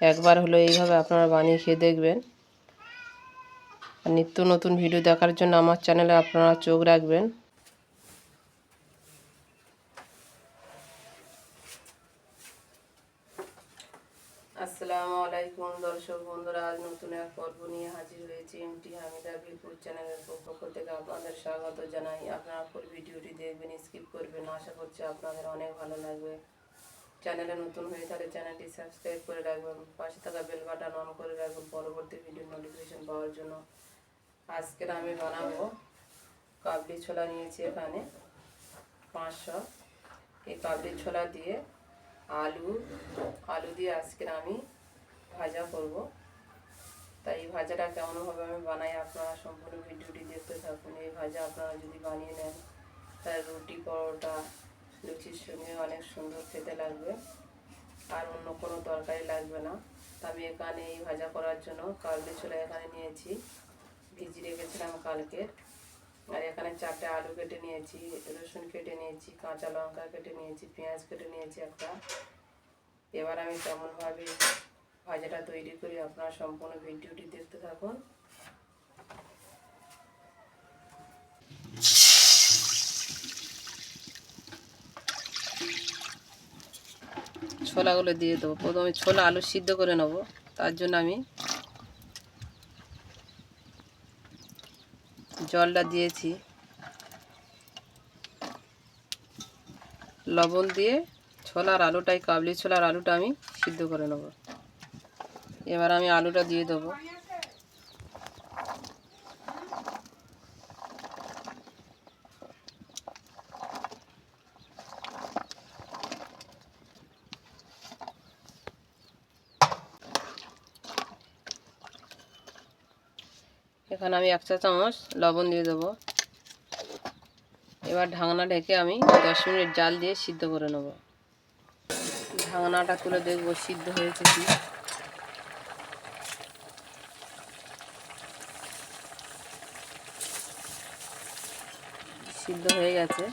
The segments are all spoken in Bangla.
একবার হলো এইভাবে আপনারা বানিয়ে খেয়ে দেখবেন। আর নিত্য নতুন ভিডিও দেখার জন্য আমার চ্যানেলে আপনারা চোখ রাখবেন। আসসালামু আলাইকুম দর্শক বন্ধুরা, আজ নতুন এক পর্ব নিয়ে হাজির হয়েছি এমটি হামিদা বিলপুর চ্যানেলের পক্ষ থেকে আপনাদের স্বাগত জানাই। আপনারা ফুল ভিডিওটি দেখবেন, স্কিপ করবেন আশা করছি আপনাদের অনেক ভালো লাগবে। চ্যানেলে নতুন হয়ে থাকলে চ্যানেলটি সাবস্ক্রাইব করে রাখবেন, পাশে থাকা বেল বাটন অন করে রাখবেন পরবর্তী ভিডিও নোটিফিকেশন পাওয়ার জন্য। আজকের আমি বানাবো কাবলি ছোলা নিয়েছি এখানে পাঁচশো। এই কাবলি ছোলা দিয়ে আলু আলু দিয়ে আজকের আমি ভাজা করব। তাই এই ভাজাটা কেমনভাবে আমি বানাই, আপনারা সম্পূর্ণ ভিডিওটি দেখতে থাকুন। এই ভাজা আপনারা যদি বানিয়ে নেন তার রুটি, পরোটা লুচির সঙ্গে অনেক সুন্দর খেতে লাগবে। আর অন্য কোনো তরকারি লাগবে না। আমি এখানে এই ভাজা করার জন্য কালকে ছোলা এখানে নিয়েছি। ভিজি রেখেছিলাম কালকে। আর এখানে চারটে আলু কেটে নিয়েছি, রসুন কেটে নিয়েছি, কাঁচা লঙ্কা কেটে নিয়েছি, পেঁয়াজ কেটে নিয়েছি একটা। এবার আমি তেমনভাবে ভাজাটা তৈরি করি আপনারা সম্পূর্ণ ভিডিওটি দেখতে থাকুন। ছোলাগুলো দিয়ে দেবো। প্রথমে ছোলা, আলু সিদ্ধ করে নেব। তার জন্য আমি জলটা দিয়েছি। লবণ দিয়ে ছোলার আলুটাই, কাবলি ছোলার আলুটা আমি সিদ্ধ করে নেব। এবার আমি আলুটা দিয়ে দেবো। এখানে আমি এক চা চামচ লবণ দিয়ে দেবো। এবার ঢাকনা ঢেকে আমি দশ মিনিট জাল দিয়ে সিদ্ধ করে নেব। ঢাকনাটা তুলে দেখব সিদ্ধ হয়েছে কি। সিদ্ধ হয়ে গেছে।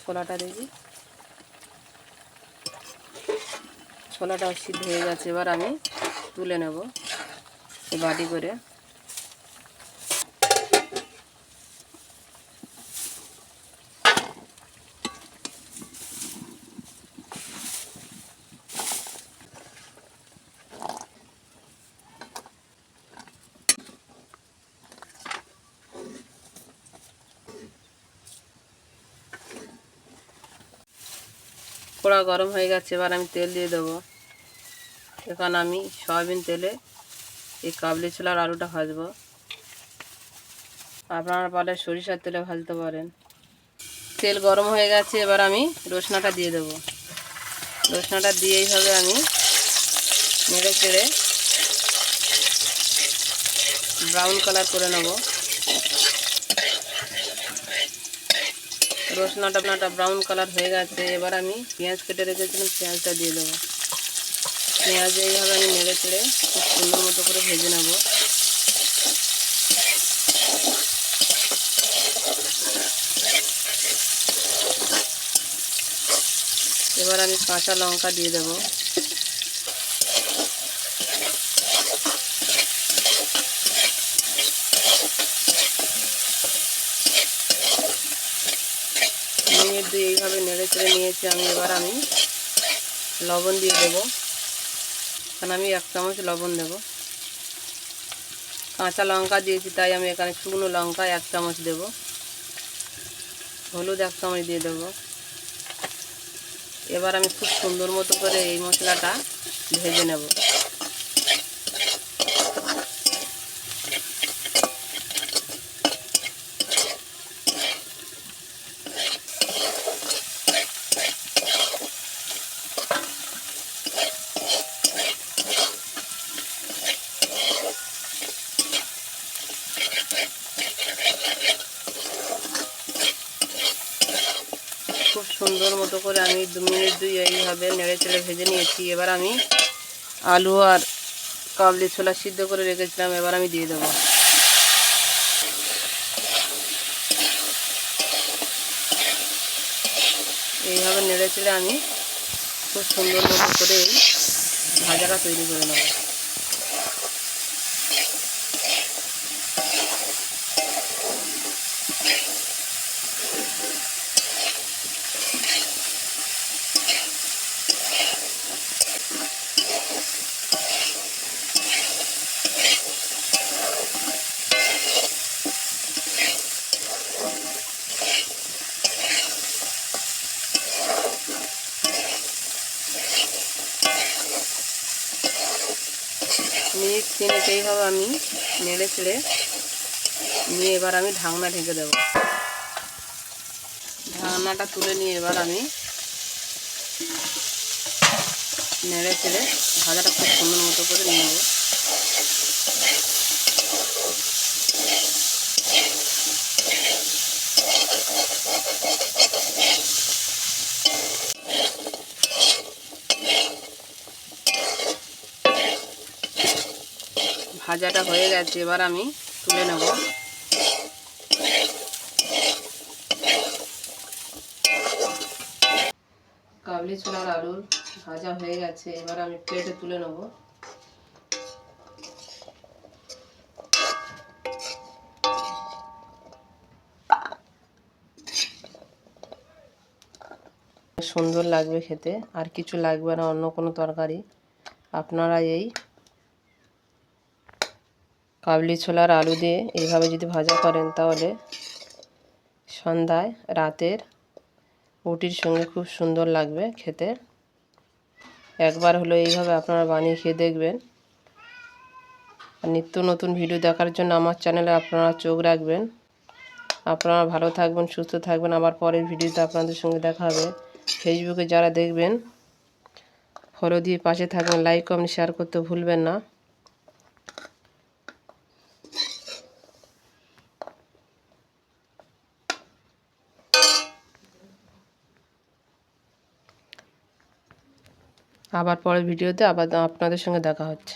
ছোলাটা দেখি। ছোলাটাও সিদ্ধ হয়ে গেছে। এবার আমি তুলে নেব। বাটি করে কড়া গরম হয়ে গেছে, এবার আমি তেল দিয়ে দেবো। এখন আমি সয়াবিন তেলে এই কাবলি ছোলার আলুটা ভাজবো। আপনারা পারলে সরিষার তেলে ভাজতে পারেন। তেল গরম হয়ে গেছে, এবার আমি রসনাটা দিয়ে দেবো। রসনাটা দিয়ে এইভাবে আমি নেড়ে চেড়ে ব্রাউন কালার করে নেব। রসুনাটা ব্রাউন কালার হয়ে গেছে, এবার আমি পেঁয়াজ কেটে রেখেছিলাম, পেঁয়াজটা দিয়ে দেবো। পেঁয়াজ এইভাবে আমি নেড়ে চেড়ে খুব সুন্দর মতো করে ভেজে নেব। এবার আমি কাঁচা লঙ্কা দিয়ে দেব। এইভাবে নেড়ে চেড়ে নিয়েছি আমি, এবার আমি লবণ দিয়ে দেবো। এখানে আমি এক চামচ লবণ দেব। কাঁচা লঙ্কা দিয়েছি, তাই আমি এখানে শুকনো লঙ্কা এক চামচ দেব। হলুদ এক চামচ দিয়ে দেব। এবার আমি খুব সুন্দর মতো করে এই মশলাটা ভেজে নেব খুব সুন্দর মতো করে আমি দু মিনিট দুই এইভাবে নেড়ে চেড়ে ভেজে নিয়েছি। এবার আমি আলু আর কাবলি ছোলা সিদ্ধ করে রেখেছিলাম, এবার আমি দিয়ে দেবো। এইভাবে নেড়ে চেড়ে আমি খুব সুন্দর মতো করে ভাজাটা তৈরি করে নেব। মিনিট তিনেক এইভাবে আমি, নেড়ে ছেড়ে নিয়ে এবার আমি ঢাকনা ঢেকে দেব। ঢাকনাটা তুলে নিয়ে এবার আমি নেড়ে ছেড়ে ভাজাটা খুব সুন্দর মতো করে নিয়ে নেব। ভাজাটা হয়ে গেছে, এবার আমি তুলে নেব। কাবলি ছোলার আলুর ভাজা হয়ে গেছে, এবার আমি প্লেটে তুলে নেব। সুন্দর লাগবে খেতে, আর কিছু লাগবে না, অন্য কোনো তরকারি। আপনারা এই কাবলি ছোলার আলু দিয়ে এইভাবে যদি ভাজা করেন তাহলে সন্ধ্যায় রাতের রুটির সঙ্গে খুব সুন্দর লাগবে খেতে। একবার হলো এইভাবে আপনারা বানিয়ে খেয়ে দেখবেন। আর নিত্য নতুন ভিডিও দেখার জন্য আমার চ্যানেলে আপনারা চোখ রাখবেন। আপনারা ভালো থাকবেন, সুস্থ থাকবেন। আবার পরের ভিডিওতে আপনাদের সঙ্গে দেখা হবে। ফেসবুকে যারা দেখবেন ফলো দিয়ে পাশে থাকবেন। লাইক কমেন্ট শেয়ার করতে ভুলবেন না। আবার পরের ভিডিওতে আবার আপনাদের সঙ্গে দেখা হচ্ছে।